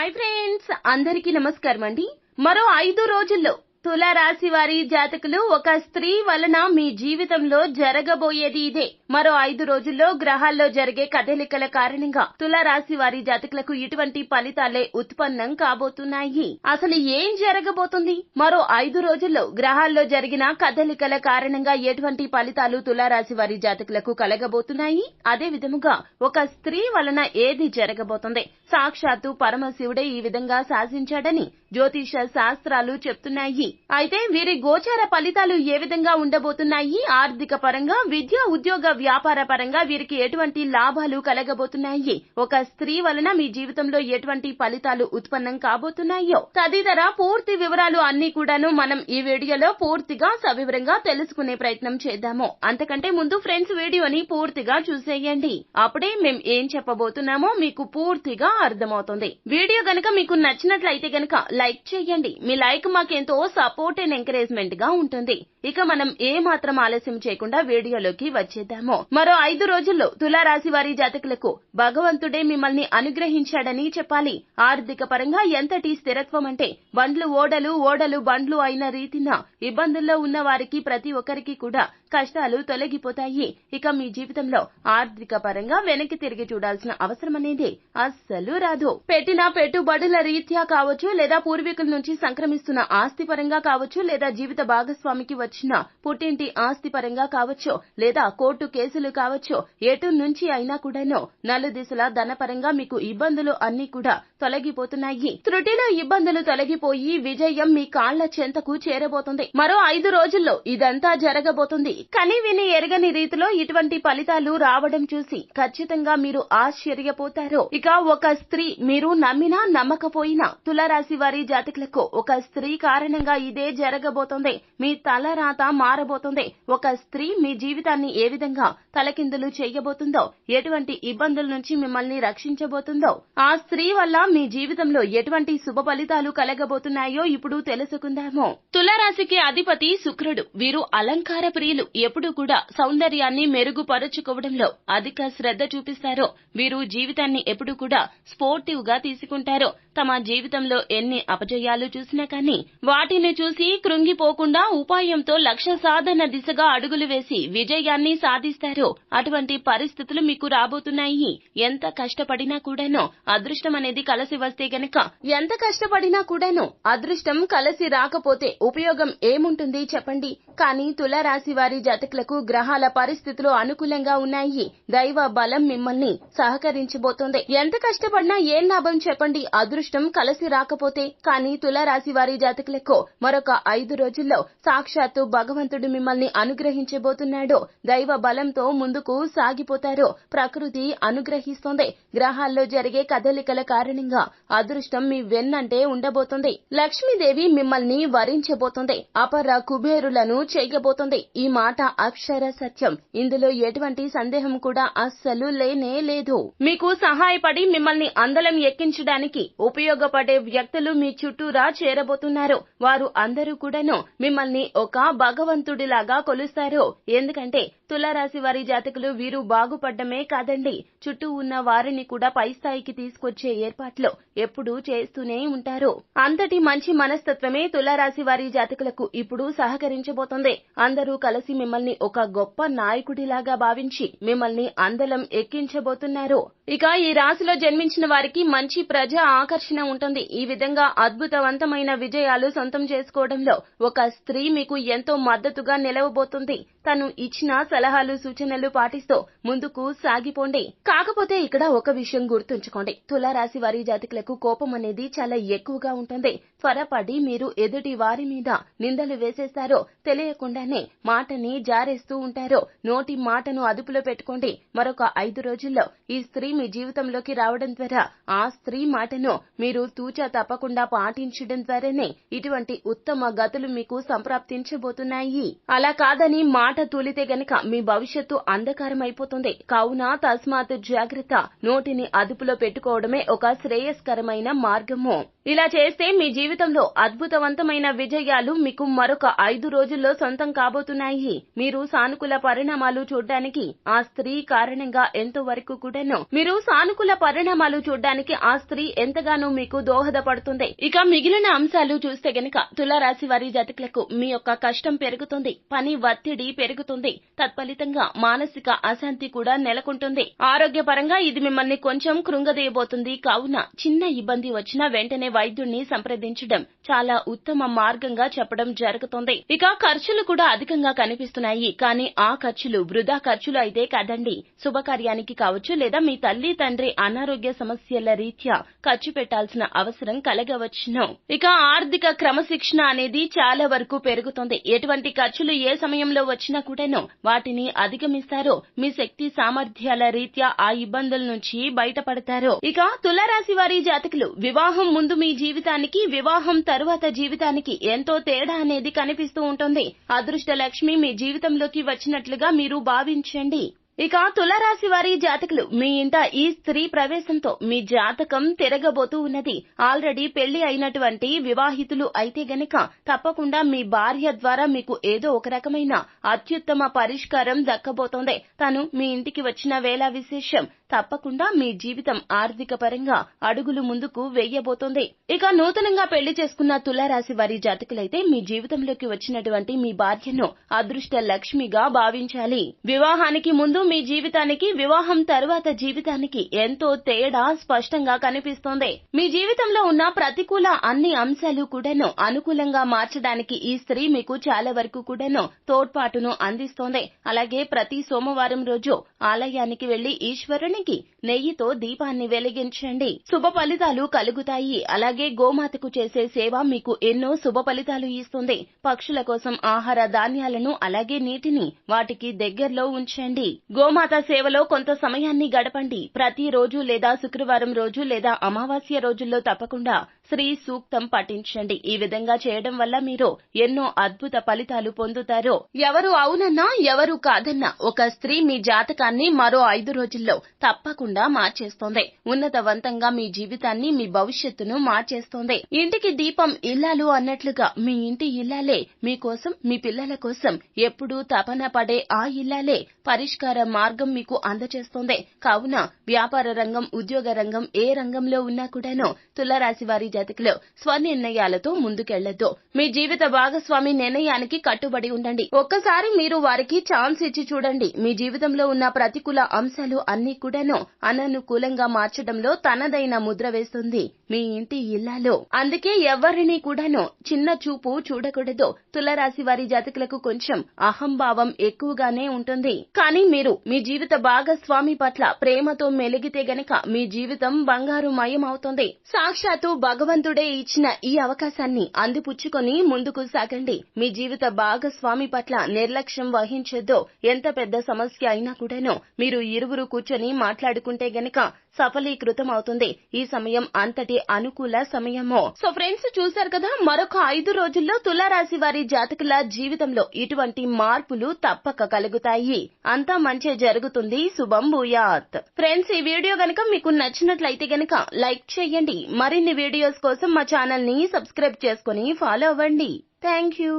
Hi friends అందరికీ నమస్కారం అండి మరో ఐదు రోజుల్లో తులారాశి వారి జాతకులు ఒక స్త్రీ వలన మీ జీవితంలో జరగబోయేది ఇదే. మరో ఐదు రోజుల్లో గ్రహాల్లో జరిగే కదలికల కారణంగా తులారాశి వారి జాతకులకు ఇటువంటి ఫలితాలే ఉత్పన్నం కాబోతున్నాయి. అసలు ఏం జరగబోతుంది? మరో ఐదు రోజుల్లో గ్రహాల్లో జరిగిన కదలికల కారణంగా ఎటువంటి ఫలితాలు తులారాశి వారి జాతకులకు కలగబోతున్నాయి? అదే విధముగా ఒక స్త్రీ వలన ఏది జరగబోతుంది? సాక్షాత్తు పరమశివుడే ఈ విధంగా శాసించాడని జ్యోతిష శాస్త్రాలు చెప్తున్నాయి. అయితే వీరి గోచార ఫలితాలు ఏ విధంగా ఉండబోతున్నాయి? ఆర్థిక పరంగా విద్య ఉద్యోగ వ్యాపార పరంగా వీరికి ఎటువంటి లాభాలు కలగబోతున్నాయి? ఒక స్త్రీ వలన మీ జీవితంలో ఎటువంటి ఫలితాలు ఉత్పన్నం కాబోతున్నాయో? తదితర పూర్తి వివరాలు అన్ని కూడాను మనం ఈ వీడియోలో పూర్తిగా సవివరంగా తెలుసుకునే ప్రయత్నం చేద్దాము. అంతకంటే ముందు ఫ్రెండ్స్ వీడియోని పూర్తిగా చూసేయండి. అప్పుడే మేం ఏం చెప్పబోతున్నామో మీకు పూర్తిగా అర్థమవుతుంది. వీడియో గనక మీకు నచ్చినట్లయితే గనక లైక్ చేయండి. మీ లైక్ మాకెంతో సపోర్ట్ అండ్ ఎంకరేజ్మెంట్గా ఉంటుంది. ఇక మనం ఏ మాత్రం ఆలస్యం చేయకుండా వీడియోలోకి వచ్చేద్దాము. మరో ఐదు రోజుల్లో తులారాశి వారి జాతకులకు భగవంతుడే మిమ్మల్ని అనుగ్రహించాడని చెప్పాలి. ఆర్థిక పరంగా ఎంతటి స్థిరత్వం అంటే బండ్లు ఓడలు ఓడలు బండ్లు అయిన రీతిన ఇబ్బందుల్లో ఉన్న వారికి ప్రతి ఒక్కరికి కూడా కష్టాలు తొలగిపోతాయి. ఇక మీ జీవితంలో ఆర్థిక పరంగా వెనక్కి తిరిగి చూడాల్సిన అవసరం అనేది అస్సలు రాదు. పెట్టిన పెట్టుబడుల రీత్యా కావచ్చు లేదా పూర్వీకుల నుంచి సంక్రమిస్తున్న ఆస్తి పరంగా కావచ్చు లేదా జీవిత భాగస్వామికి వచ్చిన పుట్టింటి ఆస్తి పరంగా కావచ్చు లేదా కోర్టు కేసులు కావచ్చు ఎటు నుంచి అయినా కూడాను నలు దిశల ధనపరంగా మీకు ఇబ్బందులు అన్ని కూడా తొలగిపోతున్నాయి. త్రుటిలో ఇబ్బందులు తొలగిపోయి విజయం మీ కాళ్ళ చెంతకు చేరబోతుంది. మరో ఐదు రోజుల్లో ఇదంతా జరగబోతుంది. కని విని ఎరగని రీతిలో ఇటువంటి ఫలితాలు రావడం చూసి ఖచ్చితంగా మీరు ఆశ్చర్యపోతారు. ఇక ఒక స్త్రీ మీరు నమ్మినా నమ్మకపోయినా తులరాశి వారి జాతకులకు ఒక స్త్రీ కారణంగా ఇదే జరగబోతుంది. మీ తలరాత మారబోతుంది. ఒక స్త్రీ మీ జీవితాన్ని ఏ విధంగా తలకిందులు చేయబోతుందో ఎటువంటి ఇబ్బందుల నుంచి మిమ్మల్ని రక్షించబోతుందో ఆ స్త్రీ వల్ల మీ జీవితంలో ఎటువంటి శుభ ఫలితాలు కలగబోతున్నాయో ఇప్పుడు తెలుసుకుందాము. తులారాశికి అధిపతి శుక్రుడు. వీరు అలంకార ప్రియులు. ఎప్పుడు కూడా సౌందర్యాన్ని మెరుగుపరుచుకోవడంలో అధిక శ్రద్ధ చూపిస్తారు. వీరు జీవితాన్ని ఎప్పుడు కూడా స్పోర్టివ్గా తీసుకుంటారు. తమ జీవితంలో ఎన్ని అపజయాలు చూసినా కానీ వాటిని చూసి కృంగిపోకుండా ఉపాయంతో లక్ష్య సాధన దిశగా అడుగులు వేసి విజయాన్ని సాధిస్తారు. అటువంటి పరిస్థితులు మీకు రాబోతున్నాయి. ఎంత కష్టపడినా కూడాను అదృష్టం అనేది కలసి వస్తే గనక ఎంత కష్టపడినా కూడాను అదృష్టం కలిసి రాకపోతే ఉపయోగం ఏముంటుంది చెప్పండి. కానీ తులారాశి వారి జాతకులకు గ్రహాల పరిస్థితులు అనుకూలంగా ఉన్నాయి. దైవ బలం మిమ్మల్ని సహకరించబోతోంది. ఎంత కష్టపడినా ఏం లాభం చెప్పండి. అదృష్టం కలసి రాకపోతే కానీ తులారాశి వారి జాతకులకు మరొక ఐదు రోజుల్లో సాక్షాత్తు భగవంతుడు మిమ్మల్ని అనుగ్రహించబోతున్నాడు. దైవ బలంతో ముందుకు సాగిపోతారు. ప్రకృతి అనుగ్రహిస్తోంది. గ్రహాల్లో జరిగే కదలికల కారణంగా అదృష్టం మీ వెన్నంటే ఉండబోతుంది. లక్ష్మీదేవి మిమ్మల్ని వరించబోతుంది. అపర కుబేరులను చేయబోతుంది. ఈ మాట అక్షర సత్యం. ఇందులో ఎటువంటి సందేహం కూడా అస్సలు లేనే లేదు. మీకు సహాయపడి మిమ్మల్ని అందలం ఎక్కించడానికి ఉపయోగపడే వ్యక్తులు మీ చుట్టూరా చేరబోతున్నారు. వారు అందరూ కూడాను మిమ్మల్ని ఒక భగవంతుడిలాగా కొలుస్తారు. ఎందుకంటే తులారాశి వారి జాతకులు వీరు బాగుపడ్డమే కాదండి. చుట్టూ ఉన్న వారిని కూడా పై స్థాయికి తీసుకొచ్చే ఏర్పాట్లు ఎప్పుడూ చేస్తూనే ఉంటారు. అంతటి మంచి మనస్తత్వమే తులారాశి వారి జాతకులకు ఇప్పుడు సహకరించబోతోంది. అందరూ కలిసి మిమ్మల్ని ఒక గొప్ప నాయకుడిలాగా భావించి మిమ్మల్ని అందలం ఎక్కించబోతున్నారు. ఇక ఈ రాశిలో జన్మించిన వారికి మంచి ప్రజా ఆకర్షణ ఉంటుంది. ఈ విధంగా అద్భుతవంతమైన విజయాలు సొంతం చేసుకోవడంలో ఒక స్త్రీ మీకు ఎంతో మద్దతుగా నిలవబోతుంది. తను ఇచ్చిన సలహాలు సూచనలు పాటిస్తూ ముందుకు సాగిపోండి. కాకపోతే ఇక్కడ ఒక విషయం గుర్తుంచుకోండి. తులారాశి వారి జాతికులకు కోపం అనేది చాలా ఎక్కువగా ఉంటుంది. త్వరపడి మీరు ఎదుటి వారి మీద నిందలు వేసేస్తారో తెలియకుండానే మాటని జారేస్తూ ఉంటారో నోటి మాటను అదుపులో పెట్టుకోండి. మరొక ఐదు రోజుల్లో ఈ స్త్రీ మీ జీవితంలోకి రావడం ద్వారా ఆ స్త్రీ మాటను మీరు తూచా తప్పకుండా పాటించడం ద్వారానే ఇటువంటి ఉత్తమ గతులు మీకు సంప్రాప్తించబోతున్నాయి. అలా కాదని మాట తూలితే గనక మీ భవిష్యత్తు అంధకారం అయిపోతుంది కావున తస్మాత్ జాగ్రత్త నోటిని అదుపులో పెట్టుకోవడమే ఒక శ్రేయస్కరమైన మార్గము. ఇలా చేస్తే మీ జీవితంలో అద్భుతవంతమైన విజయాలు మీకు మరొక ఐదు రోజుల్లో సొంతం కాబోతున్నాయి. మీరు సానుకూల పరిణామాలు చూడ్డానికి ఆ స్త్రీ కారణంగా ఎంతో వరకు కూడాను. మీరు సానుకూల పరిణామాలు చూడ్డానికి ఆ స్త్రీ ఎంతగానో మీకు దోహదపడుతుంది. ఇక మిగిలిన అంశాలు చూస్తే గనక తులారాశి వారి జాతకులకు మీ యొక్క కష్టం పెరుగుతుంది. పని ఒత్తిడి పెరుగుతుంది. తత్ఫలితంగా మానసిక అశాంతి కూడా నెలకొంటుంది. ఆరోగ్యపరంగా ఇది మిమ్మల్ని కొంచెం కృంగదీయబోతుంది. కావున చిన్న ఇబ్బంది వచ్చినా వెంటనే వైద్యుణ్ణి సంప్రదించడం చాలా ఉత్తమ మార్గంగా చెప్పడం జరుగుతుంది. ఇక ఖర్చులు కూడా అధికంగా కనిపిస్తున్నాయి. కానీ ఆ ఖర్చులు వృధా ఖర్చులు అయితే కదండి. శుభకార్యానికి కావచ్చు లేదా మీ తల్లి తండ్రి అనారోగ్య సమస్యల రీత్యా ఖర్చు పెట్టాల్సిన అవసరం కలగవచ్చును. ఇక ఆర్థిక క్రమశిక్షణ అనేది చాలా వరకు పెరుగుతుంది. ఎటువంటి ఖర్చులు ఏ సమయంలో వచ్చినా కూడాను వాటిని అధిగమిస్తారో మీ శక్తి సామర్థ్యాల రీత్యా ఆ ఇబ్బందుల నుంచి బయటపడతారు. ఇక తులరాశి వారి జాతకులు వివాహం ముందు మీ జీవితానికి వివాహం తరువాత జీవితానికి ఎంతో తేడా అనేది కనిపిస్తూ ఉంటుంది. అదృష్ట లక్ష్మి మీ జీవితంలోకి వచ్చినట్లుగా మీరు భావించండి. ఇక తులారాశి వారి జాతకులు మీ ఇంట ఈ స్త్రీ ప్రవేశంతో మీ జాతకం తిరగబోతూ ఉన్నది. ఆల్రెడీ పెళ్ళి అయినటువంటి వివాహితులు అయితే గనక తప్పకుండా మీ భార్య ద్వారా మీకు ఏదో ఒక రకమైన అత్యుత్తమ పరిష్కారం దక్కబోతోంది. తను మీ ఇంటికి వచ్చిన వేళ విశేషం. తప్పకుండా మీ జీవితం ఆర్థిక పరంగా అడుగులు ముందుకు వెయ్యబోతోంది ఇక నూతనంగా పెళ్ళి చేసుకున్న తులారాశి వారి జాతకులైతే మీ జీవితంలోకి వచ్చినటువంటి మీ భార్యను అదృష్ట లక్ష్మిగా భావించాలి. వివాహానికి ముందు మీ జీవితానికి వివాహం తరువాత జీవితానికి ఎంతో తేడా స్పష్టంగా కనిపిస్తోంది. మీ జీవితంలో ఉన్న ప్రతికూల అన్ని అంశాలు కూడాను అనుకూలంగా మార్చడానికి ఈ స్త్రీ మీకు చాలా వరకు కూడాను తోడ్పాటును అందిస్తోంది. అలాగే ప్రతి సోమవారం రోజు ఆలయానికి వెళ్ళి ఈశ్వరునికి నెయ్యితో దీపాన్ని వెలిగించండి. శుభ ఫలితాలు కలుగుతాయి. అలాగే గోమాతకు చేసే సేవ మీకు ఎన్నో శుభ ఫలితాలు ఇస్తుంది. పక్షుల కోసం ఆహార ధాన్యాలను అలాగే నీటిని వాటికి దగ్గరలో ఉంచండి. గోమాత సేవలో కొంత సమయాన్ని గడపండి. ప్రతి రోజు లేదా శుక్రవారం రోజు లేదా అమావాస్య రోజుల్లో తప్పకుండా శ్రీ సూక్తం పఠించండి. ఈ విధంగా చేయడం వల్ల మీరు ఎన్నో అద్భుత ఫలితాలు పొందుతారు. ఎవరు అవునన్నా ఎవరు కాదన్నా ఒక స్త్రీ మీ జాతకాన్ని మరో ఐదు రోజుల్లో తప్పకుండా మార్చేస్తోంది. ఉన్నతవంతంగా మీ జీవితాన్ని మీ భవిష్యత్తును మార్చేస్తోంది. ఇంటికి దీపం ఇల్లాలు అన్నట్లుగా మీ ఇంటి ఇల్లాలే మీకోసం మీ పిల్లల కోసం ఎప్పుడూ తపన పడే ఆ ఇల్లాలే పరిష్కార మార్గం మీకు అందచేస్తోంది. కావున వ్యాపార రంగం ఉద్యోగ రంగం ఏ రంగంలో ఉన్నా కూడాను తులరాశి వారి జాతకులు స్వనిర్ణయాలతో ముందుకెళ్ళొద్దు. మీ జీవిత భాగస్వామి నిర్ణయానికి కట్టుబడి ఉండండి. ఒక్కసారి మీరు వారికి ఛాన్స్ ఇచ్చి చూడండి. మీ జీవితంలో ఉన్న ప్రతికూల అంశాలు అన్ని కూడాను అననుకూలంగా మార్చడంలో తనదైన ముద్ర వేస్తుంది. మీ ఇంటి ఇల్లాలో. అందుకే ఎవరిని కూడాను చిన్న చూపు చూడకూడదు. తులరాశి వారి జాతకులకు కొంచెం అహంభావం ఎక్కువగానే ఉంటుంది. కానీ మీరు మీ జీవిత భాగస్వామి పట్ల ప్రేమతో మెలిగితే గనక మీ జీవితం బంగారు మయం అవుతుంది సాక్షాత్తు భగవంతుడే ఇచ్చిన ఈ అవకాశాన్ని అందిపుచ్చుకొని ముందుకు సాగండి. మీ జీవిత భాగస్వామి పట్ల నిర్లక్ష్యం వహించొద్దో ఎంత పెద్ద సమస్య అయినా కూడాను మీరు ఇరువురు కూర్చొని మాట్లాడుకుంటే గనక సఫలీకృతం అవుతుంది ఈ సమయం అంతటి అనుకూల సమయము. సో ఫ్రెండ్స్ చూశారు కదా మరొక ఐదు రోజుల్లో తులారాశి వారి జాతకుల జీవితంలో ఇటువంటి మార్పులు తప్పక కలుగుతాయి. అంతా మంచి జరుగుతుంది. శుభం భూయాత్. ఫ్రెండ్స్ ఈ వీడియో గనక మీకు నచ్చినట్లయితే గనక లైక్ చేయండి. మరిన్ని వీడియోస్ కోసం మా ఛానల్ని సబ్స్క్రైబ్ చేసుకుని ఫాలో అవ్వండి. Thank you